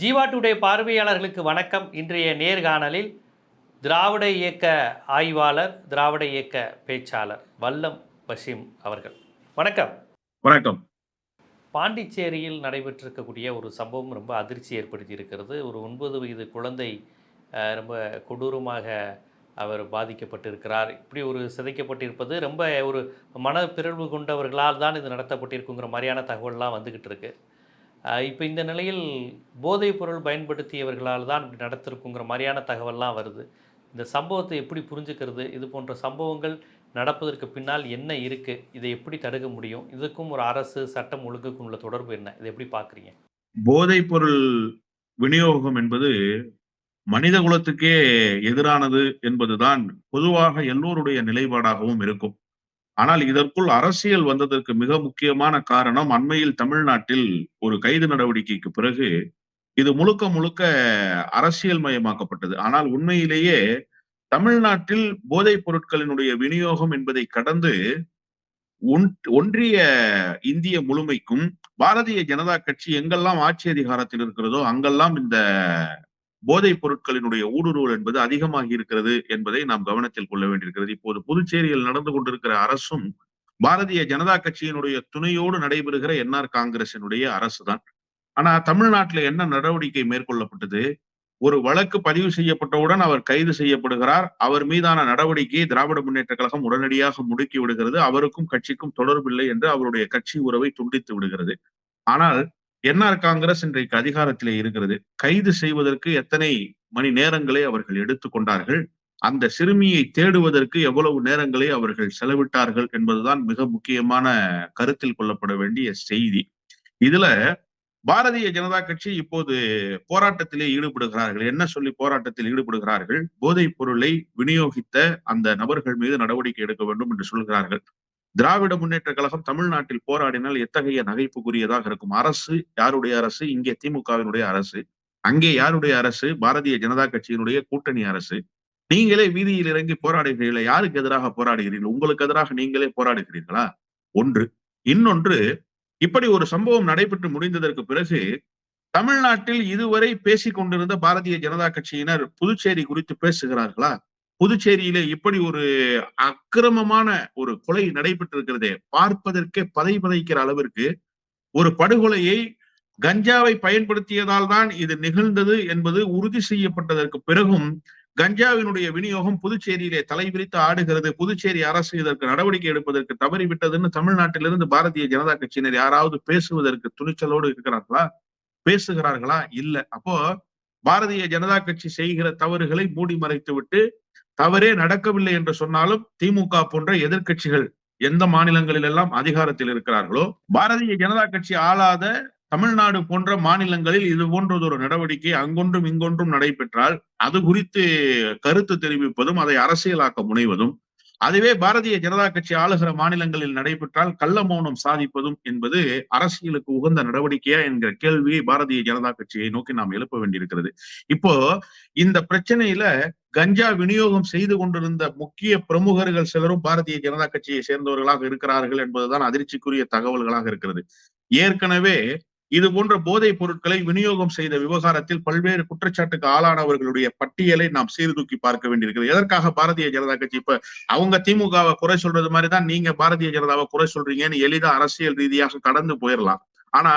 Jeeva today பார்வையாளர்களுக்கு வணக்கம். இன்றைய நேர்காணலில் திராவிட இயக்க ஆய்வாளர் திராவிட இயக்க பேச்சாளர் வல்லம் வசீம் அவர்கள். வணக்கம். வணக்கம். பாண்டிச்சேரியில் நடைபெற்றிருக்கக்கூடிய ஒரு சம்பவம் ரொம்ப அதிர்ச்சி ஏற்படுத்தி இருக்கிறது ஒரு ஒன்பது வயது குழந்தை ரொம்ப கொடூரமாக அவர் பாதிக்கப்பட்டிருக்கிறார். இப்படி ஒரு சிதைக்கப்பட்டிருப்பது ரொம்ப ஒரு மனப்பிறழ்வு கொண்டவர்களால் தான் இது நடத்தப்பட்டிருக்குங்கிற மாதிரியான தகவல்லாம் வந்துக்கிட்டு இருக்கு. இப்போ இந்த நிலையில் போதைப் பொருள் பயன்படுத்தியவர்களால் தான் இப்படி நடத்திருக்குங்கிற மாதிரியான தகவல்லாம் வருது. இந்த சம்பவத்தை எப்படி புரிஞ்சுக்கிறது? இது போன்ற சம்பவங்கள் நடப்பதற்கு பின்னால் என்ன இருக்குது இதை எப்படி தடுக்க முடியும்? இதுக்கும் ஒரு அரசு சட்டம் ஒழுங்குக்கும் உள்ள தொடர்பு என்ன? இதை எப்படி பார்க்குறீங்க? போதைப் பொருள் விநியோகம் என்பது மனித குலத்துக்கே எதிரானது என்பதுதான் பொதுவாக எல்லோருடைய நிலைப்பாடாகவும் இருக்கும். ஆனால் இதற்குள் அரசியல் வந்ததற்கு மிக முக்கியமான காரணம் அண்மையில் தமிழ்நாட்டில் ஒரு கைது நடவடிக்கைக்கு பிறகு இது முழுக்க முழுக்க அரசியல் மயமாக்கப்பட்டது. ஆனால் உண்மையிலேயே தமிழ்நாட்டில் போதைப் பொருட்களினுடைய விநியோகம் என்பதை கடந்து ஒன்- ஒன்றிய இந்திய முழுமைக்கும் பாரதிய ஜனதா கட்சி எங்கெல்லாம் ஆட்சி அதிகாரத்தில் இருக்கிறதோ அங்கெல்லாம் இந்த போதைப் பொருட்களினுடைய ஊடுருவல் என்பது அதிகமாகி இருக்கிறது என்பதை நாம் கவனத்தில் கொள்ள வேண்டியிருக்கிறது. இப்போது புதுச்சேரியில் நடந்து கொண்டிருக்கிற அரசும் பாரதிய ஜனதா கட்சியினுடைய துணையோடு நடைபெறுகிற என்ஆர் காங்கிரசினுடைய அரசுதான். ஆனா தமிழ்நாட்டில் என்ன நடவடிக்கை மேற்கொள்ளப்பட்டது? ஒரு வழக்கு பதிவு செய்யப்பட்டவுடன் அவர் கைது செய்யப்படுகிறார். அவர் மீதான நடவடிக்கையை திராவிட முன்னேற்ற கழகம் உடனடியாக முடுக்கி விடுகிறது. அவருக்கும் கட்சிக்கும் தொடர்பில்லை என்று அவருடைய கட்சி உறவை துண்டித்து விடுகிறது. ஆனால் என்ஆர் காங்கிரஸ் இன்றைக்கு அதிகாரத்திலே இருக்கிறது. கைது செய்வதற்கு எத்தனை மணி நேரங்களை அவர்கள் எடுத்துக்கொண்டார்கள் அந்த சிறுமியை தேடுவதற்கு எவ்வளவு நேரங்களை அவர்கள் செலவிட்டார்கள் என்பதுதான் மிக முக்கியமான கருத்தில் கொள்ளப்பட வேண்டிய செய்தி. இதுல பாரதிய ஜனதா கட்சி இப்போது போராட்டத்திலே ஈடுபடுகிறார்கள். என்ன சொல்லி போராட்டத்தில் ஈடுபடுகிறார்கள்? போதைப் பொருளை விநியோகித்த அந்த நபர்கள் மீது நடவடிக்கை எடுக்க வேண்டும் என்று சொல்கிறார்கள். திராவிட முன்னேற்ற கழகம் தமிழ்நாட்டில் போராடினால் எத்தகைய நகைப்புக்குரியதாக இருக்கும்? அரசு யாருடைய அரசு? இங்கே திமுகவினுடைய அரசு. அங்கே யாருடைய அரசு? பாரதிய ஜனதா கட்சியினுடைய கூட்டணி அரசு. நீங்களே வீதியில் இறங்கி போராடுகிறீர்களா யாருக்கு எதிராக போராடுகிறீர்கள்? உங்களுக்கு எதிராக நீங்களே போராடுகிறீர்களா? ஒன்று. இன்னொன்று இப்படி ஒரு சம்பவம் நடைபெற்று முடிந்ததற்கு பிறகு தமிழ்நாட்டில் இதுவரை பேசிக் கொண்டிருந்த பாரதிய ஜனதா கட்சியினர் புதுச்சேரி குறித்து பேசுகிறார்களா? புதுச்சேரியிலே இப்படி ஒரு அக்கிரமமான ஒரு கொலை நடைபெற்றிருக்கிறதே பார்ப்பதற்கே பதை பதைக்கிற அளவிற்கு ஒரு படுகொலையை கஞ்சாவை பயன்படுத்தியதால் தான் இது நிகழ்ந்தது என்பது உறுதி செய்யப்பட்டதற்கு பிறகும் கஞ்சாவினுடைய விநியோகம் புதுச்சேரியிலே தலைவிரித்து ஆடுகிறது. புதுச்சேரி அரசு இதற்கு நடவடிக்கை எடுப்பதற்கு தவறிவிட்டதுன்னு தமிழ்நாட்டிலிருந்து பாரதிய ஜனதா கட்சியினர் யாராவது பேசுவதற்கு துணிச்சலோடு இருக்கிறார்களா? பேசுகிறார்களா? இல்ல. அப்போ பாரதிய ஜனதா கட்சி செய்கிற தவறுகளை மூடி மறைத்து விட்டு தவறே நடக்கவில்லை என்று சொன்னாலும் திமுக போன்ற எதிர்க்கட்சிகள் எந்த மாநிலங்களில் எல்லாம் அதிகாரத்தில் இருக்கிறார்களோ பாரதிய ஜனதா கட்சி ஆளாத தமிழ்நாடு போன்ற மாநிலங்களில் இது போன்றதொரு நடவடிக்கை அங்கொன்றும் இங்கொன்றும் நடைபெற்றால் அது குறித்து கருத்து தெரிவிப்பதும் அதை அரசியலாக்க முனைவதும் அதுவே பாரதிய ஜனதா கட்சி ஆளுகிற மாநிலங்களில் நடைபெற்றால் கள்ள மௌனம் சாதிப்பதும் என்பது அரசியலுக்கு உகந்த நடவடிக்கையா என்கிற கேள்வியை பாரதிய ஜனதா கட்சியை நோக்கி நாம் எழுப்ப வேண்டியிருக்கிறது. இப்போ இந்த பிரச்சனையில கஞ்சா விநியோகம் செய்து கொண்டிருந்த முக்கிய பிரமுகர்கள் சிலரும் பாரதிய ஜனதா கட்சியை சேர்ந்தவர்களாக இருக்கிறார்கள் என்பதுதான் அதிர்ச்சிக்குரிய தகவல்களாக இருக்கிறது. ஏற்கனவே இது போன்ற போதைப் பொருட்களை விநியோகம் செய்த விவகாரத்தில் பல்வேறு குற்றச்சாட்டுக்கு ஆளானவர்களுடைய பட்டியலை நாம் சீர்தூக்கி பார்க்க வேண்டியிருக்கிறது. எதற்காக பாரதிய ஜனதா கட்சி இப்ப அவங்க திமுகவை குறை சொல்றது மாதிரி தான் நீங்க பாரதிய ஜனதாவை குறை சொல்றீங்கன்னு எளிதா அரசியல் ரீதியாக கடந்து போயிடலாம் ஆனா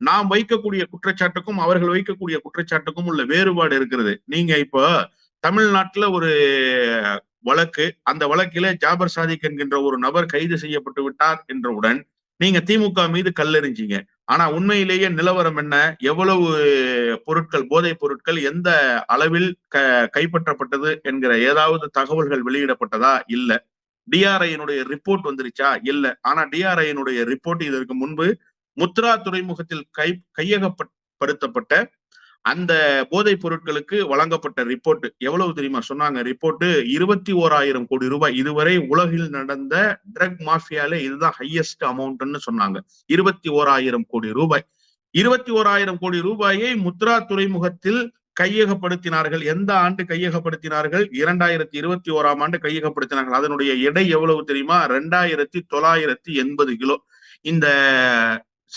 நாம் வைக்கக்கூடிய குற்றச்சாட்டுக்கும் அவர்கள் வைக்கக்கூடிய குற்றச்சாட்டுக்கும் உள்ள வேறுபாடு இருக்கிறது. நீங்க இப்போ தமிழ்நாட்டுல ஒரு வழக்கு. அந்த வழக்கில ஜாபர் சாதிக் என்கின்ற ஒரு நபர் கைது செய்யப்பட்டு விட்டார் என்றவுடன் நீங்க திமுக மீது கல்லெறிஞ்சீங்க. ஆனா உண்மையிலேயே நிலவரம் என்ன? எவ்வளவு பொருட்கள் போதைப் பொருட்கள் எந்த அளவில் க கைப்பற்றப்பட்டது என்கிற ஏதாவது தகவல்கள் வெளியிடப்பட்டதா? இல்ல. டிஆர்ஐனுடைய ரிப்போர்ட் வந்துருச்சா? இல்ல. ஆனா டிஆர்ஐனுடைய ரிப்போர்ட் இதற்கு முன்பு முத்ரா துறைமுகத்தில் கை கையகப்படுத்தப்பட்ட அந்த போதைப் பொருட்களுக்கு வழங்கப்பட்ட ரிப்போர்ட் எவ்வளவு தெரியுமா? சொன்னாங்க. ரிப்போர்ட் இருபத்தி ஓராயிரம் கோடி ரூபாய். இதுவரை உலகில் நடந்த ட்ரக் மாஃபியால இதுதான் ஹையஸ்ட் அமௌண்ட்னு சொன்னாங்க. இருபத்தி ஓராயிரம் கோடி ரூபாய். இருபத்தி ஓராயிரம் கோடி ரூபாயை முத்ரா துறைமுகத்தில் கையகப்படுத்தினார்கள். எந்த ஆண்டு கையகப்படுத்தினார்கள்? இரண்டாயிரத்தி இருபத்தி ஓராம் ஆண்டு கையகப்படுத்தினார்கள். அதனுடைய எடை எவ்வளவு தெரியுமா? ரெண்டாயிரத்தி தொள்ளாயிரத்தி எண்பது கிலோ. இந்த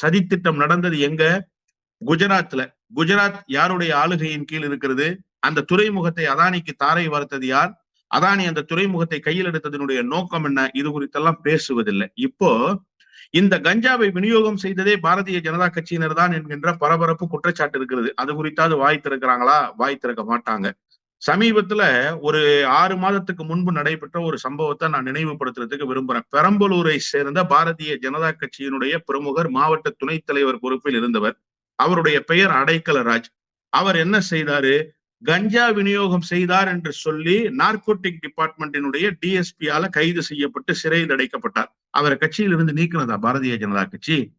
சதித்திட்டம் நடந்தது எங்க? குஜராத்ல. குஜராத் யாருடைய ஆளுகையின் கீழ் இருக்கிறது? அந்த துறைமுகத்தை அதானிக்கு தாரை வார்த்தது யார்? அதானி அந்த துறைமுகத்தை கையில் எடுத்ததனுடைய நோக்கம் என்ன? இது குறித்தெல்லாம் பேசுவதில்லை. இப்போ இந்த கஞ்சாவை விநியோகம் செய்ததே பாரதிய ஜனதா கட்சியினர் தான் என்கின்ற பரபரப்பு குற்றச்சாட்டு இருக்கிறது. அது குறித்தாவது வாய் திறக்கிறாங்களா? வாய் திறக்க மாட்டாங்க. சமீபத்துல ஒரு ஆறு மாதத்துக்கு முன்பு நடைபெற்ற ஒரு சம்பவத்தை நான் நினைவுபடுத்துறதுக்கு விரும்புறேன். பெரம்பலூரை சேர்ந்த பாரதிய ஜனதா கட்சியினுடைய பிரமுகர் மாவட்ட துணைத் தலைவர் பொறுப்பில் இருந்தவர். அவருடைய பெயர் அடைக்கலராஜ் அவர் என்ன செய்தாரு? கஞ்சா விநியோகம் செய்தார் என்று சொல்லி நார்கோட்டிக் டிபார்ட்மெண்டினுடைய டிஎஸ்பியால கைது செய்யப்பட்டு சிறையில் அடைக்கப்பட்டார். அவரை கட்சியிலிருந்து நீக்கினதா? பாரதிய ஜனதா கட்சி.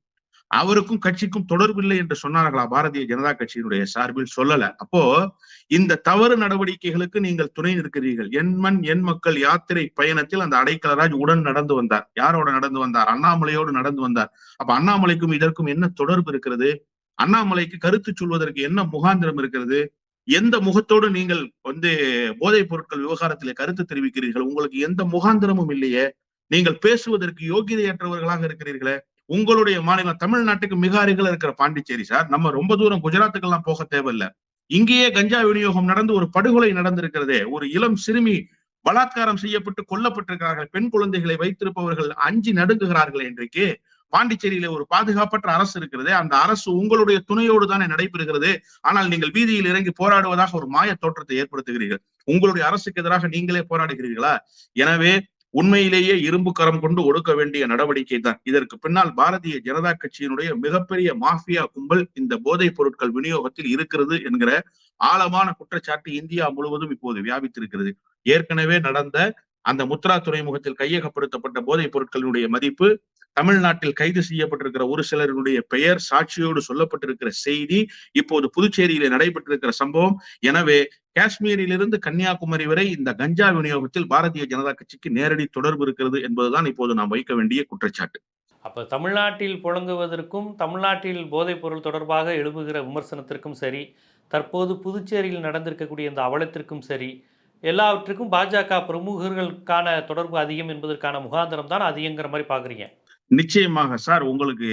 அவருக்கும் கட்சிக்கும் தொடர்பில்லை என்று சொன்னார்களா? பாரதிய ஜனதா கட்சியினுடைய சார்பில் சொல்லல. அப்போ இந்த தவறு நடவடிக்கைகளுக்கு நீங்கள் துணை நிற்கிறீர்கள். எண்மண் எண் மக்கள் யாத்திரை பயணத்தில் அந்த அடைக்கலராஜ் உடன் நடந்து வந்தார். யாரோட நடந்து வந்தார்? அண்ணாமலையோடு நடந்து வந்தார். அப்ப அண்ணாமலைக்கும் இதற்கும் என்ன தொடர்பு இருக்கிறது? அண்ணாமலைக்கு கருத்து சொல்வதற்கு என்ன முகாந்திரம் இருக்கிறது? எந்த முகத்தோடு நீங்கள் வந்து போதைப் பொருட்கள் விவகாரத்திலே கருத்து தெரிவிக்கிறீர்கள்? உங்களுக்கு எந்த முகாந்திரமும் இல்லையே. நீங்கள் பேசுவதற்கு யோகியதையற்றவர்களாக இருக்கிறீர்களே. உங்களுடைய மாநிலம் தமிழ்நாட்டுக்கு மிக அருகில் இருக்கிற பாண்டிச்சேரி சார் நம்ம ரொம்ப தூரம் குஜராத்துக்கு எல்லாம் போக தேவையில்லை. இங்கேயே கஞ்சா விநியோகம் நடந்து ஒரு படுகொலை நடந்திருக்கிறதே. ஒரு இளம் சிறுமி பலாத்காரம் செய்யப்பட்டு கொல்லப்பட்டிருக்கிறார்கள். பெண் குழந்தைகளை வைத்திருப்பவர்கள் அஞ்சி நடுங்குகிறார்கள் இன்றைக்கு. பாண்டிச்சேரியில ஒரு பாதுகாப்பற்ற அரசு இருக்கிறது. அந்த அரசு உங்களுடைய துணையோடு தானே நடைபெறுகிறது. ஆனால் நீங்கள் வீதியில் இறங்கி போராடுவதாக ஒரு மாய தோற்றத்தை ஏற்படுத்துகிறீர்கள். உங்களுடைய அரசுக்கு எதிராக நீங்களே போராடுகிறீர்களா? எனவே உண்மையிலேயே இரும்பு கரம் கொண்டு ஒடுக்க வேண்டிய நடவடிக்கை தான். இதற்கு பின்னால் பாரதிய ஜனதா கட்சியினுடைய மிகப்பெரிய மாஃபியா கும்பல் இந்த போதைப் பொருட்கள் விநியோகத்தில் இருக்கிறது என்கிற ஆழமான குற்றச்சாட்டு இந்தியா முழுவதும் இப்போது வியாபித்திருக்கிறது. ஏற்கனவே நடந்த அந்த முத்ரா துறைமுகத்தில் கையகப்படுத்தப்பட்ட போதைப் பொருட்களினுடைய மதிப்பு தமிழ்நாட்டில் கைது செய்யப்பட்டிருக்கிற ஒரு சிலருடைய பெயர் சாட்சியோடு சொல்லப்பட்டிருக்கிற செய்தி இப்போது புதுச்சேரியிலே நடைபெற்றிருக்கிற சம்பவம். எனவே காஷ்மீரிலிருந்து கன்னியாகுமரி வரை இந்த கஞ்சா விநியோகத்தில் பாரதிய ஜனதா கட்சிக்கு நேரடி தொடர்பு இருக்கிறது என்பதுதான் இப்போது நாம் வைக்க வேண்டிய குற்றச்சாட்டு. அப்போ தமிழ்நாட்டில் புழங்குவதற்கும் தமிழ்நாட்டில் போதைப் பொருள் தொடர்பாக எழுப்புகிற விமர்சனத்திற்கும் சரி தற்போது புதுச்சேரியில் நடந்திருக்கக்கூடிய இந்த அவலத்திற்கும் சரி எல்லாவற்றுக்கும் பாஜக பிரமுகர்களுக்கான தொடர்பு அதிகம் என்பதற்கான முகாந்திரம் தான் அதிகங்கிற மாதிரி பார்க்குறீங்க. நிச்சயமாக சார் உங்களுக்கு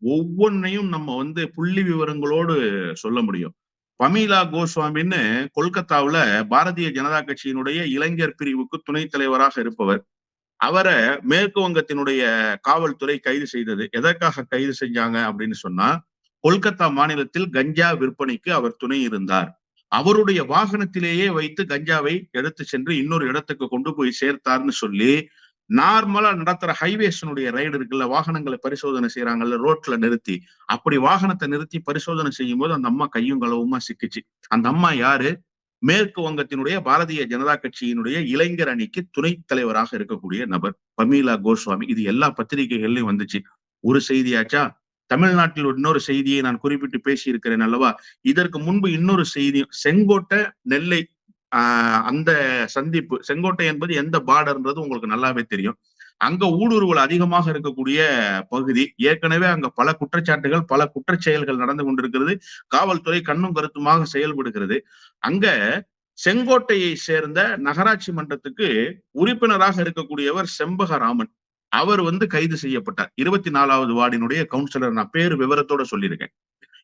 ஒவ்வொன்றையும் நம்ம வந்து புள்ளி விவரங்களோடு சொல்ல முடியும். பமீலா கோஸ்வாமின்னு கொல்கத்தாவுல பாரதிய ஜனதா கட்சியினுடைய இளைஞர் பிரிவுக்கு துணைத் தலைவராக இருப்பவர். அவரை மேற்கு வங்கத்தினுடைய காவல்துறை கைது செய்தது. எதற்காக கைது செஞ்சாங்க அப்படின்னு சொன்னா கொல்கத்தா மாநிலத்தில் கஞ்சா விற்பனைக்கு அவர் துணை இருந்தார். அவருடைய வாகனத்திலேயே வைத்து கஞ்சாவை எடுத்து சென்று இன்னொரு இடத்துக்கு கொண்டு போய் சேர்த்தார்னு சொல்லி நார்மலா நடத்துற ஹைவேஸனுடைய ரைடு இருக்குல்ல வாகனங்களை பரிசோதனை செய்யறாங்கல்ல ரோட்ல நிறுத்தி. அப்படி வாகனத்தை நிறுத்தி பரிசோதனை செய்யும் போது அந்த அம்மா கையும் களவுமா சிக்கிச்சு. அந்த அம்மா யாரு? மேற்கு வங்கத்தினுடைய பாரதிய ஜனதா கட்சியினுடைய இளைஞர் அணிக்கு துணைத் தலைவராக இருக்கக்கூடிய நபர் பமீலா கோஸ்வாமி. இது எல்லா பத்திரிகைகள்லயும் வந்துச்சு. ஒரு செய்தியாச்சா தமிழ்நாட்டில் இன்னொரு செய்தியை நான் குறிப்பிட்டு பேசி இருக்கிறேன் அல்லவா? இதற்கு முன்பு இன்னொரு செய்தி செங்கோட்டை நெல்லை அந்த சந்திப்பு செங்கோட்டை என்பது எந்த பார்டர்ன்றது உங்களுக்கு நல்லாவே தெரியும். அங்க ஊடுருவல் அதிகமாக இருக்கக்கூடிய பகுதி. ஏற்கனவே அங்க பல குற்றச்சாட்டுகள் பல குற்றச்செயல்கள் நடந்து கொண்டிருக்கிறது. காவல்துறை கண்ணும் கருத்துமாக செயல்படுகிறது. அங்க செங்கோட்டையை சேர்ந்த நகராட்சி மன்றத்துக்கு உறுப்பினராக இருக்கக்கூடியவர் செம்பகராமன். அவர் வந்து கைது செய்யப்பட்டார். இருபத்தி நாலாவது வார்டினுடைய கவுன்சிலர். நான் பேரு விவரத்தோட சொல்லியிருக்கேன்.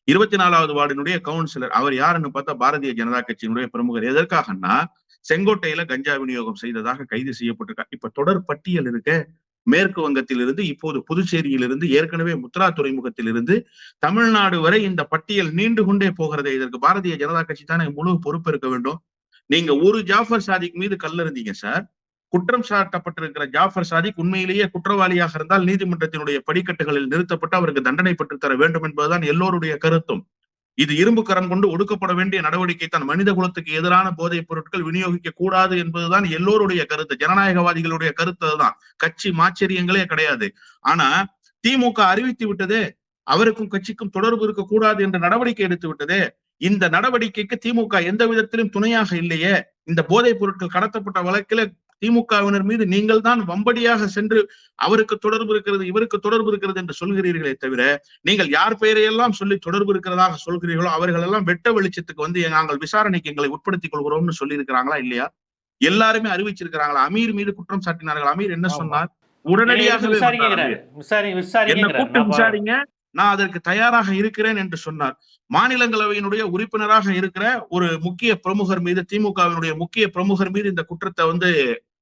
இருபத்தி நாலாவது வார்டினுடைய கவுன்சிலர் அவர் யாருன்னு பார்த்தா பாரதிய ஜனதா கட்சியினுடைய பிரமுகர். எதற்காகன்னா செங்கோட்டையில கஞ்சா விநியோகம் செய்ததாக கைது செய்யப்பட்டிருக்கார் இப்ப தொடர் பட்டியல் இருக்க. மேற்கு வங்கத்திலிருந்து இப்போது புதுச்சேரியிலிருந்து ஏற்கனவே முத்ரா துறைமுகத்திலிருந்து தமிழ்நாடு வரை இந்த பட்டியல் நீண்டு கொண்டே போகிறது. இதற்கு பாரதிய ஜனதா கட்சி தானே முழு பொறுப்பேற்க வேண்டும். நீங்க ஒரு ஜாஃபர் சாதிக் மீது கல்லறிந்தீங்க சார். குற்றம் சாட்டப்பட்டிருக்கிற ஜாஃபர் சாதிக் உண்மையிலேயே குற்றவாளியாக இருந்தால் நீதிமன்றத்தினுடைய படிக்கட்டுகளில் நிறுத்தப்பட்டு அவருக்கு தண்டனை பெற்றுத்தர வேண்டும் என்பதுதான் எல்லோருடைய கருத்தும். இது இரும்பு கரம் கொண்டு ஒடுக்கப்பட வேண்டிய நடவடிக்கை தான். மனித குலத்துக்கு எதிரான போதைப் பொருட்கள் விநியோகிக்க கூடாது என்பதுதான் எல்லோருடைய கருத்து. ஜனநாயகவாதிகளுடைய கருத்து அதுதான். கட்சி மாச்சரியங்களே கிடையாது. ஆனா திமுக அறிவித்து விட்டதே அவருக்கும் கட்சிக்கும் தொடர்பு இருக்கக்கூடாது என்ற நடவடிக்கை எடுத்து விட்டதே இந்த நடவடிக்கைக்கு திமுக எந்த விதத்திலும் துணையாக இல்லையே. இந்த போதைப் பொருட்கள் கடத்தப்பட்ட வழக்கில திமுகவினர் மீது நீங்கள் தான் வம்படியாக சென்று அவருக்கு தொடர்பு இருக்கிறது இவருக்கு தொடர்பு இருக்கிறது என்று சொல்கிறீர்களே தவிர நீங்கள் யார் பெயரையெல்லாம் சொல்லி தொடர்பு இருக்கிறதாக சொல்கிறீர்களோ அவர்கள் எல்லாம் வெட்ட வெளிச்சத்துக்கு வந்து நாங்கள் விசாரணைக்கு எங்களை உட்படுத்திக் கொள்கிறோம்னு சொல்லி இருக்கிறாங்களா இல்லையா? எல்லாருமே அறிவிச்சிருக்கிறாங்களா? அமீர் மீது குற்றம் சாட்டினார்கள். அமீர் என்ன. சொன்னார். விசாரி என்ன கூப்பிட்டு விசாரிங்க. நான் அதற்கு தயாராக இருக்கிறேன் என்று சொன்னார். மாநிலங்களவையினுடைய உறுப்பினராக இருக்கிற ஒரு முக்கிய பிரமுகர் மீது திமுகவினுடைய முக்கிய பிரமுகர் மீது இந்த குற்றத்தை வந்து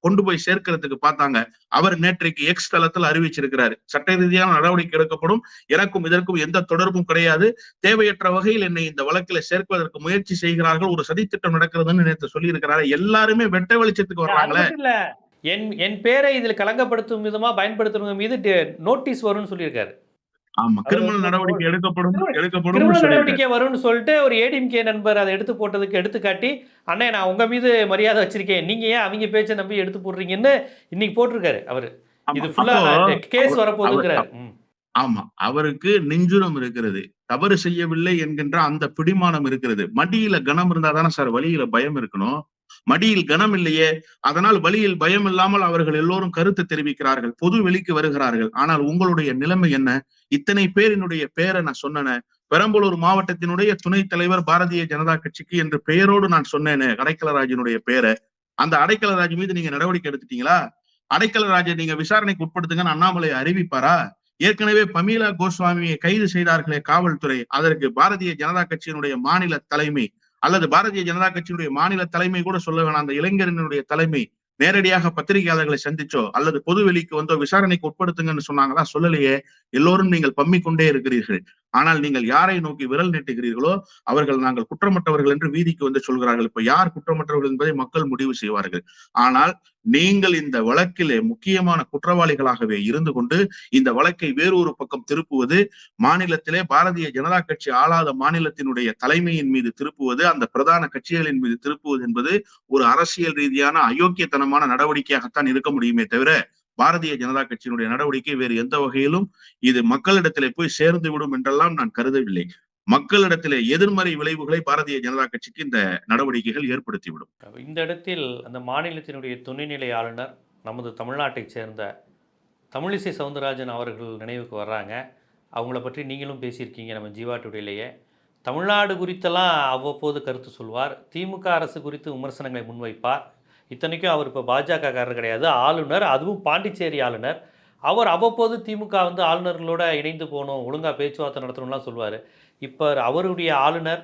கொண்டு போய் சேர்க்கிறதுக்கு பார்த்தாங்க. அவர் நேற்றைக்கு எக்ஸ் தளத்தில் அறிவிச்சிருக்கிறாரு. சட்ட ரீதியான நடவடிக்கை எடுக்கப்படும். எனக்கும் இதற்கும் எந்த தொடர்பும் கிடையாது. தேவையற்ற வகையில் என்னை இந்த வழக்கில் சேர்ப்பதற்கு முயற்சி செய்கிறார்கள். ஒரு சதித்திட்டம் நடக்கிறதுன்னு நேற்று சொல்லி இருக்கிறாரு எல்லாருமே வெட்ட வெளிச்சத்துக்கு வர்றாங்களே. என் என் பேரை இதில் கலங்கப்படுத்தும் விதமா பயன்படுத்துறவங்க மீது நோட்டீஸ் வரும்னு சொல்லியிருக்காரு. ஆமா. கிரிமினல் நடவடிக்கை எடுக்கப்படும் எடுக்கப்படும் நடவடிக்கை வரும்னு சொல்லிட்டு ஒரு ஏடிஎம்கே நண்பர் அதை எடுத்து போட்டதுக்கு எடுத்துக்காட்டி அண்ணே நான் உங்க மீது மரியாதை வச்சிருக்கேன். நீங்க ஏன் அவங்க பேச்சை நம்பி எடுத்து போடுறீங்கன்னு இன்னைக்கு போட்டிருக்காரு அவரு. இது ஃபுல்லா கேஸ் வரப்போகுதுங்கிறாரு. ஆமா. அவருக்கு நெஞ்சுரம் இருக்கிறது. தவறு செய்யவில்லை என்கின்ற அந்த பிடிமானம் இருக்கிறது. மடியில கனம் இருந்தா தானே சார் வழியில பயம் இருக்கணும். மடியில் கனம் இல்லையே அதனால் வழியில் பயம் இல்லாமல் அவர்கள் எல்லோரும் கருத்து தெரிவிக்கிறார்கள். பொது வெளிக்கு வருகிறார்கள். ஆனால் உங்களுடைய நிலைமை என்ன? இத்தனை பேரினுடைய பேரை நான் சொன்னன. பெரம்பலூர் மாவட்டத்தினுடைய துணைத் தலைவர் பாரதிய ஜனதா கட்சிக்கு என்று பெயரோடு நான் சொன்னேனே அடைக்கலராஜனுடைய பேரை அந்த அடைக்கலராஜ் மீது நீங்க நடவடிக்கை எடுத்துட்டீங்களா? அடைக்கலராஜை நீங்க விசாரணைக்கு உட்படுத்துங்கன்னு அண்ணாமலை அறிவிப்பாரா? ஏற்கனவே பமீலா கோஸ்வாமியை கைது செய்தார்களே காவல்துறை. அதற்கு பாரதிய ஜனதா கட்சியினுடைய மாநில தலைமை அல்லது பாரதிய ஜனதா கட்சியினுடைய மாநில தலைமை கூட சொல்ல வேணாம். அந்த இளைஞரினுடைய தலைமை நேரடியாக பத்திரிகையாளர்களை சந்திச்சோ அல்லது பொது வெளிக்கு வந்தோ விசாரணைக்கு உட்படுத்துங்கன்னு சொன்னாங்களா? சொல்லலையே. எல்லோரும் நீங்கள் பம்மி கொண்டே இருக்கிறீர்கள். ஆனால் நீங்கள் யாரை நோக்கி விரல் நீட்டுகிறீர்களோ அவர்கள் நாங்கள் குற்றமற்றவர்கள் என்று வீதிக்கு வந்து சொல்கிறார்கள். இப்ப யார் குற்றமற்றவர்கள் என்பதை மக்கள் முடிவு செய்வார்கள். ஆனால் நீங்கள் இந்த வழக்கிலே முக்கியமான குற்றவாளிகளாகவே இருந்து கொண்டு இந்த வழக்கை வேறொரு பக்கம் திருப்புவது மாநிலத்திலே பாரதிய ஜனதா கட்சி ஆளாத மாநிலத்தினுடைய தலைமையின் மீது திருப்புவது அந்த பிரதான கட்சிகளின் மீது திருப்புவது என்பது ஒரு அரசியல் ரீதியான அயோக்கியத்தனமான நடவடிக்கையாகத்தான் இருக்க முடியுமே தவிர பாரதிய ஜனதா கட்சியினுடைய நடவடிக்கை வேறு எந்த வகையிலும் இது மக்களிடத்திலே போய் சேர்ந்து விடும் என்றெல்லாம் நான் கருதவில்லை. மக்களிடத்திலே எதிர்மறை விளைவுகளை பாரதிய ஜனதா கட்சிக்கு இந்த நடவடிக்கைகள் ஏற்படுத்திவிடும். இந்த இடத்தில் அந்த மாநிலத்தினுடைய துணைநிலை ஆளுநர் நமது தமிழ்நாட்டைச் சேர்ந்த தமிழிசை சவுந்தரராஜன் அவர்கள் நினைவுக்கு வர்றாங்க. அவங்கள பற்றி நீங்களும் பேசியிருக்கீங்க நம்ம ஜீவா தமிழ்நாடு குறித்தெல்லாம் அவ்வப்போது கருத்து சொல்வார். திமுக அரசு குறித்து விமர்சனங்களை முன்வைப்பார். இத்தனைக்கும் அவர் இப்போ பாஜகக்காரர் கிடையாது ஆளுநர் அதுவும் பாண்டிச்சேரி ஆளுநர். அவர் அவ்வப்போது திமுக வந்து ஆளுநர்களோட இணைந்து போகணும் ஒழுங்காக பேச்சுவார்த்தை நடத்தணும்லாம் சொல்லுவார் இப்போ அவருடைய ஆளுநர்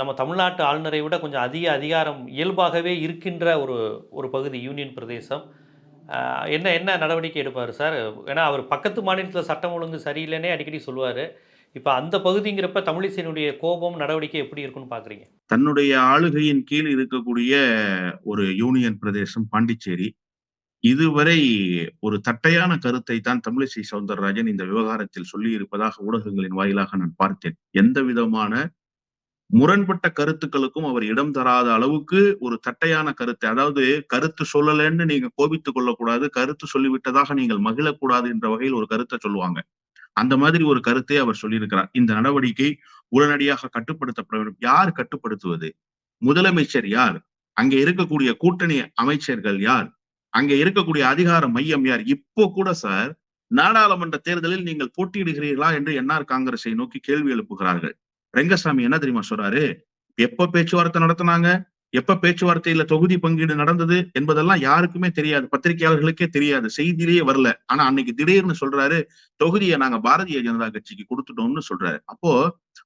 நம்ம தமிழ்நாட்டு ஆளுநரை விட கொஞ்சம் அதிக அதிகாரம் இயல்பாகவே இருக்கின்ற ஒரு ஒரு பகுதி யூனியன் பிரதேசம். என்ன என்ன நடவடிக்கை எடுப்பார் சார்? ஏன்னா அவர் பக்கத்து மாநிலத்தில் சட்டம் ஒழுங்கு சரியில்லைன்னே அடிக்கடி சொல்லுவார் இப்போ அந்த பகுதிங்கிறப்ப தமிழிசையினுடைய கோபம் நடவடிக்கை எப்படி இருக்குன்னு பார்க்குறீங்க தன்னுடைய ஆளுகையின் கீழ் இருக்கக்கூடிய ஒரு யூனியன் பிரதேசம் பாண்டிச்சேரி. இதுவரை ஒரு தட்டையான கருத்தை தான் தமிழிசை சவுந்தரராஜன் இந்த விவகாரத்தில் சொல்லி இருப்பதாக ஊடகங்களின் வாயிலாக நான் பார்த்தேன். எந்த விதமான முரண்பட்ட கருத்துக்களுக்கும் அவர் இடம் தராத அளவுக்கு ஒரு தட்டையான கருத்தை அதாவது கருத்து சொல்லலைன்னு நீங்க கோபித்துக் கொள்ளக்கூடாது கருத்து சொல்லிவிட்டதாக நீங்கள் மகிழக்கூடாது என்ற வகையில் ஒரு கருத்தை சொல்லுவாங்க. அந்த மாதிரி ஒரு கருத்தை அவர் சொல்லியிருக்கிறார். இந்த நடவடிக்கை உடனடியாக கட்டுப்படுத்தப்பட வேண்டும் யார் கட்டுப்படுத்துவது? முதலமைச்சர் யார்? அங்கே இருக்கக்கூடிய கூட்டணி அமைச்சர்கள் யார்? அங்கே இருக்கக்கூடிய அதிகார மையம் யார்? இப்போ கூட சார் நாடாளுமன்ற தேர்தலில் நீங்கள் போட்டியிடுகிறீர்களா என்று என்ஆர் காங்கிரஸை நோக்கி கேள்வி எழுப்புகிறார்கள். ரெங்கசாமி என்ன தெரியுமா சொல்றாரு? எப்ப பேச்சுவார்த்தை நடத்தினாங்க? எப்ப பேச்சுவார்த்தையில தொகுதி பங்கீடு நடந்தது என்பதெல்லாம் யாருக்குமே தெரியாது. பத்திரிகையாளர்களுக்கே தெரியாது. செய்தியிலேயே வரல. ஆனா அன்னைக்கு திடீர்னு சொல்றாரு தொகுதியை நாங்க பாரதிய ஜனதா கட்சிக்கு கொடுத்துட்டோம்னு சொல்றாரு. அப்போ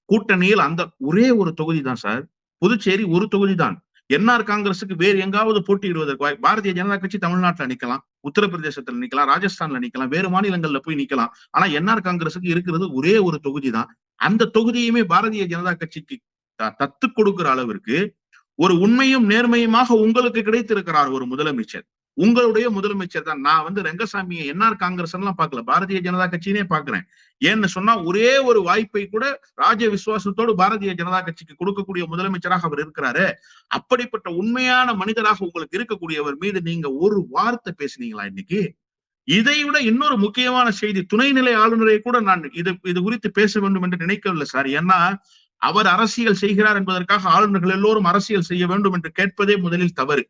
கூட்டணியில் அந்த ஒரே ஒரு தொகுதி தான் சார். புதுச்சேரி ஒரு தொகுதி தான் என்ஆர் காங்கிரசுக்கு வேறு எங்காவது போட்டியிடுவதற்கு பாரதிய ஜனதா கட்சி தமிழ்நாட்டுல நிக்கலாம். உத்தரப்பிரதேசத்துல நிக்கலாம். ராஜஸ்தான்ல நிக்கலாம். வேறு மாநிலங்கள்ல போய் நிக்கலாம். ஆனா என்ஆர் காங்கிரசுக்கு இருக்கிறது ஒரே ஒரு தொகுதி தான் அந்த தொகுதியுமே பாரதிய ஜனதா கட்சிக்கு தத்து கொடுக்கிற அளவிற்கு ஒரு உண்மையும் நேர்மையுமாக உங்களுக்கு கிடைத்திருக்கிறார் ஒரு முதலமைச்சர். உங்களுடைய முதலமைச்சர் தான். நான் வந்து ரங்கசாமியை என்ஆர் காங்கிரஸ் எல்லாம் பார்க்கல. பாரதிய ஜனதா கட்சினே பாக்குறேன் ஏன்னு சொன்னா ஒரே ஒரு வாய்ப்பை கூட ராஜ விசுவாசத்தோடு பாரதிய ஜனதா கட்சிக்கு கொடுக்கக்கூடிய முதலமைச்சராக அவர் இருக்கிறாரு. அப்படிப்பட்ட உண்மையான மனிதராக உங்களுக்கு இருக்கக்கூடியவர் மீது நீங்க ஒரு வார்த்தை பேசுனீங்களா இன்னைக்கு? இதை விட இன்னொரு முக்கியமான செய்தி துணைநிலை ஆளுநரை கூட நான் இது இது குறித்து பேச வேண்டும் என்று நினைக்கவில்லை சார். ஏன்னா அவர் அரசியல் செய்கிறார் என்பதற்காக ஆளுநர்கள் எல்லோரும் அரசியல் செய்ய வேண்டும் என்று கேட்பதே முதலில் தவறு.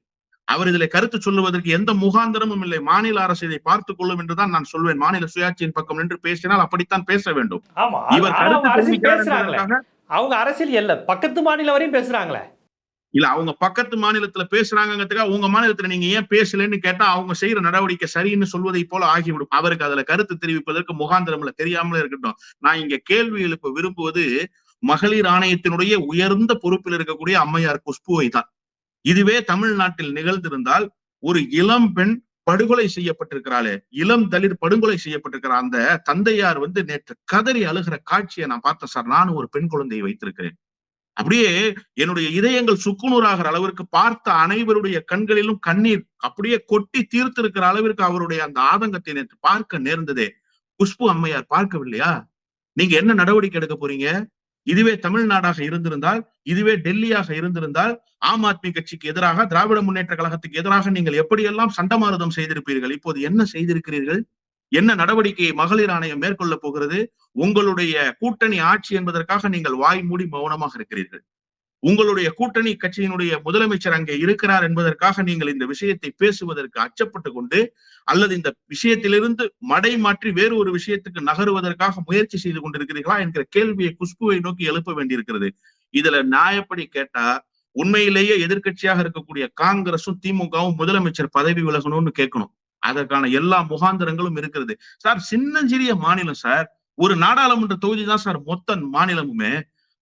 அவர் இதில் கருத்து சொல்லுவதற்கு எந்த முகாந்திரமும் இல்லை. மாநில அரசு இதை பார்த்துக் கொள்ளும் என்றுதான் நான் சொல்வேன். மாநில சுயாட்சியின் பக்கம் நின்று பேசினால் அப்படித்தான் பேச வேண்டும். இவர் அவங்க கருத்து அரசியல் அவங்க இல்ல. பக்கத்து மாநிலம் வரையும் பேசுறாங்களே. இல்ல அவங்க பக்கத்து மாநிலத்துல பேசுறாங்கிறதுக்காக உங்க மாநிலத்துல நீங்க ஏன் பேசலன்னு கேட்டா அவங்க செய்யற நடவடிக்கை சரின்னு சொல்வதை போல ஆகிவிடும். அவருக்கு அதுல கருத்து தெரிவிப்பதற்கு முகாந்திரம்ல தெரியாமலே இருக்கட்டும். நான் இங்க கேள்வி எழுப்ப விரும்புவது மகளிர் ஆணையத்தினுடைய உயர்ந்த பொறுப்பில் இருக்கக்கூடிய அம்மையார் குஷ்புவை தான். இதுவே தமிழ்நாட்டில் நிகழ்ந்திருந்தால் ஒரு இளம் பெண் படுகொலை செய்யப்பட்டிருக்கிறாளே. இளம் தலிர் படுகொலை செய்யப்பட்டிருக்கிற அந்த தந்தையார் வந்து நேற்று கதறி அழுகிற காட்சியை நான் பார்த்தேன் சார். நானும் ஒரு பெண் குழந்தையை வைத்திருக்கிறேன். அப்படியே என்னுடைய இதயங்கள் சுக்குநூறாகிற அளவிற்கு பார்த்த அனைவருடைய கண்களிலும் கண்ணீர் அப்படியே கொட்டி தீர்த்திருக்கிற அளவிற்கு அவருடைய அந்த ஆதங்கத்தை நேற்று பார்க்க நேர்ந்ததே. குஷ்பு அம்மையார் பார்க்கவில்லையா? நீங்க என்ன நடவடிக்கை எடுக்க போறீங்க? இதுவே தமிழ்நாடாக இருந்திருந்தால் இதுவே டெல்லியாக இருந்திருந்தால் ஆம் ஆத்மி கட்சிக்கு எதிராக திராவிட முன்னேற்ற கழகத்துக்கு எதிராக நீங்கள் எப்படியெல்லாம் சண்டமாரதம் செய்திருப்பீர்கள் இப்போது என்ன செய்திருக்கிறீர்கள்? என்ன நடவடிக்கையை மகளிர் ஆணையம் மேற்கொள்ள போகிறது? உங்களுடைய கூட்டணி ஆட்சி என்பதற்காக நீங்கள் வாய் மூடி மௌனமாக இருக்கிறீர்கள். உங்களுடைய கூட்டணி கட்சியினுடைய முதலமைச்சர் அங்கே இருக்கிறார் என்பதற்காக நீங்கள் இந்த விஷயத்தை பேசுவதற்கு அச்சப்பட்டு கொண்டு அல்லது இந்த விஷயத்திலிருந்து மடை மாற்றி வேறு ஒரு விஷயத்துக்கு நகருவதற்காக முயற்சி செய்து கொண்டிருக்கிறீர்களா என்கிற கேள்வியை குஷ்புவை நோக்கி எழுப்ப வேண்டியிருக்கிறது. இதுல நியாயப்படி கேட்டா உண்மையிலேயே எதிர்க்கட்சியாக இருக்கக்கூடிய காங்கிரசும் திமுகவும் முதலமைச்சர் பதவி விலகணும்னு கேட்கணும். அதற்கான எல்லா முகாந்திரங்களும் இருக்கிறது. சார் சின்னஞ்சிறிய மாநிலம் சார் ஒரு நாடாளுமன்ற தொகுதி தான் சார் மொத்த மாநிலமுமே.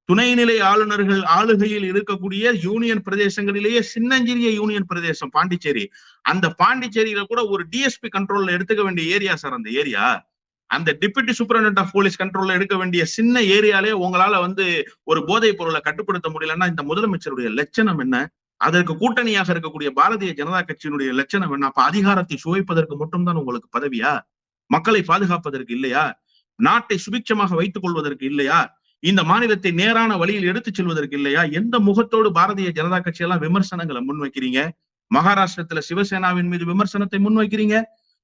துணைநிலை ஆளுநர்கள் ஆளுகையில் இருக்கக்கூடிய யூனியன் பிரதேசங்களிலேயே சின்னஞ்சிறிய யூனியன் பிரதேசம் பாண்டிச்சேரி. அந்த பாண்டிச்சேரியில கூட ஒரு டிஎஸ்பி கண்ட்ரோல்ல எடுத்துக்க வேண்டிய ஏரியா சார் அந்த ஏரியா. அந்த டிப்யூட்டி சூப்பரண்ட் ஆஃப் போலீஸ் கண்ட்ரோல்ல எடுக்க வேண்டிய சின்ன ஏரியாலே உங்களால வந்து ஒரு போதைப் பொருளை கட்டுப்படுத்த முடியலன்னா இந்த முதலமைச்சருடைய லட்சணம் என்ன? அதற்கு கூட்டணியாக இருக்கக்கூடிய பாரதிய ஜனதா கட்சியினுடைய லட்சணம் என்ன? அப்ப அதிகாரத்தை சுவைப்பதற்கு மட்டும்தான் உங்களுக்கு பதவியா? மக்களை பாதுகாப்பதற்கு இல்லையா? நாட்டை சுபிட்சமாக வைத்துக் கொள்வதற்கு இல்லையா? இந்த மாநிலத்தை நேரான வழியில் எடுத்துச் செல்வதற்கு இல்லையா? எந்த முகத்தோடு பாரதிய ஜனதா கட்சி எல்லாம் விமர்சனங்களை முன்வைக்கிறீங்க? மகாராஷ்டிரத்துல சிவசேனாவின் மீது விமர்சனத்தை முன்வைக்கிறீங்க?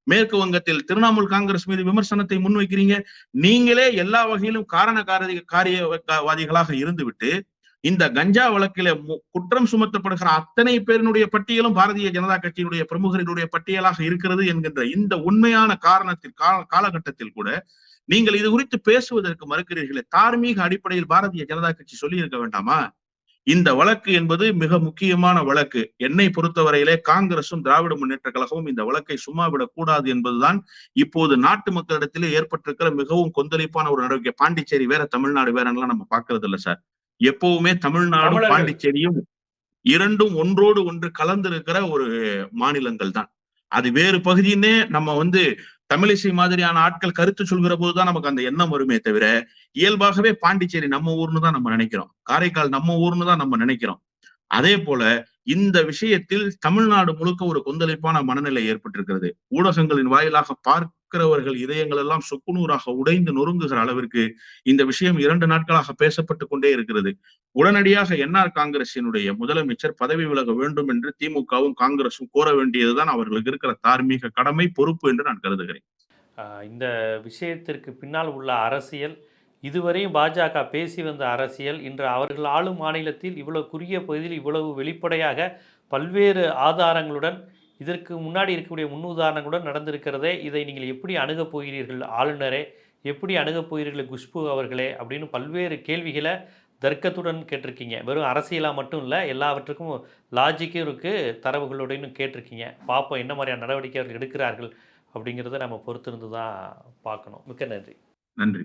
மேற்கு வங்கத்தில் திரிணாமுல் காங்கிரஸ் மீது விமர்சனத்தை முன்வைக்கிறீங்க? நீங்களே எல்லா வகையிலும் காரண காரிய காரியவாதிகளாக இருந்துவிட்டு இந்த கஞ்சா வழக்கில குற்றம் சுமத்தப்படுகிற அத்தனை பேரினுடைய பட்டியலும் பாரதிய ஜனதா கட்சியினுடைய பிரமுகரினுடைய பட்டியலாக இருக்கிறது என்கின்ற இந்த உண்மையான காரணத்தில் காலகட்டத்தில் கூட நீங்கள் இது குறித்து பேசுவதற்கு மறுக்கிறீர்களே. தார்மீக அடிப்படையில் பாரதிய ஜனதா கட்சி சொல்லி இருக்க வேண்டாமா? இந்த வழக்கு என்பது மிக முக்கியமான வழக்கு. என்னை பொறுத்தவரையிலே காங்கிரசும் திராவிட முன்னேற்ற கழகமும் இந்த வழக்கை சும்மா விடக்கூடாது என்பதுதான் இப்போது நாட்டு மக்களிடத்திலே ஏற்பட்டிருக்கிற மிகவும் கொந்தளிப்பான ஒரு நடவடிக்கை. பாண்டிச்சேரி வேற தமிழ்நாடு வேறலாம் நம்ம பாக்குறது இல்ல சார். எப்பவுமே தமிழ்நாடும் பாண்டிச்சேரியும் இரண்டும் ஒன்றோடு ஒன்று கலந்திருக்கிற ஒரு மாநிலங்கள் தான் அது வேறு பகுதின்னே நம்ம வந்து தமிழிசை மாதிரியான ஆட்கள் கருத்து சொல்கிற போதுதான் நமக்கு அந்த எண்ணம் வருமே தவிர இயல்பாகவே பாண்டிச்சேரி நம்ம ஊர்னு தான் நம்ம நினைக்கிறோம். காரைக்கால் நம்ம ஊர்னு தான் நம்ம நினைக்கிறோம். அதே போல இந்த விஷயத்தில் தமிழ்நாடு முழுக்க ஒரு கொந்தளிப்பான மனநிலை ஏற்பட்டிருக்கிறது. ஊடகங்களின் வாயிலாக பார்க்கிறவர்கள் இதயங்கள் எல்லாம் சுக்குநூறாக உடைந்து நொறுங்குகிற அளவிற்கு இந்த விஷயம் இரண்டு நாட்களாக பேசப்பட்டு கொண்டே இருக்கிறது. உடனடியாக என்ஆர் காங்கிரசினுடைய முதலமைச்சர் பதவி விலக வேண்டும் என்று திமுகவும் காங்கிரசும் கோர வேண்டியதுதான் அவர்களுக்கு இருக்கிற தார்மீக கடமை பொறுப்பு என்று நான் கருதுகிறேன். இந்த விஷயத்திற்கு பின்னால் உள்ள அரசியல் இதுவரையும் பாஜக பேசி வந்த அரசியல் இன்று அவர்கள் ஆளும் மாநிலத்தில் இவ்வளவு குறுகிய பகுதியில் இவ்வளவு வெளிப்படையாக பல்வேறு ஆதாரங்களுடன் இதற்கு முன்னாடி இருக்கக்கூடிய முன்னுதாரணங்களுடன் நடந்திருக்கிறதே இதை நீங்கள் எப்படி அணுகப் போகிறீர்கள் ஆளுநரே? எப்படி அணுகப் போகிறீர்கள் குஷ்பு அவர்களே? அப்படின்னு பல்வேறு கேள்விகளை தர்க்கத்துடன் கேட்டிருக்கீங்க. வெறும் அரசியலாக மட்டும் இல்லை எல்லாவற்றுக்கும் லாஜிக்கும் இருக்குது தரவுகளோடையும் கேட்டிருக்கீங்க. பார்ப்போம் என்ன மாதிரியான நடவடிக்கை அவர்கள் எடுக்கிறார்கள் அப்படிங்கிறத நம்ம பொறுத்திருந்து தான் பார்க்கணும். மிக்க நன்றி. நன்றி.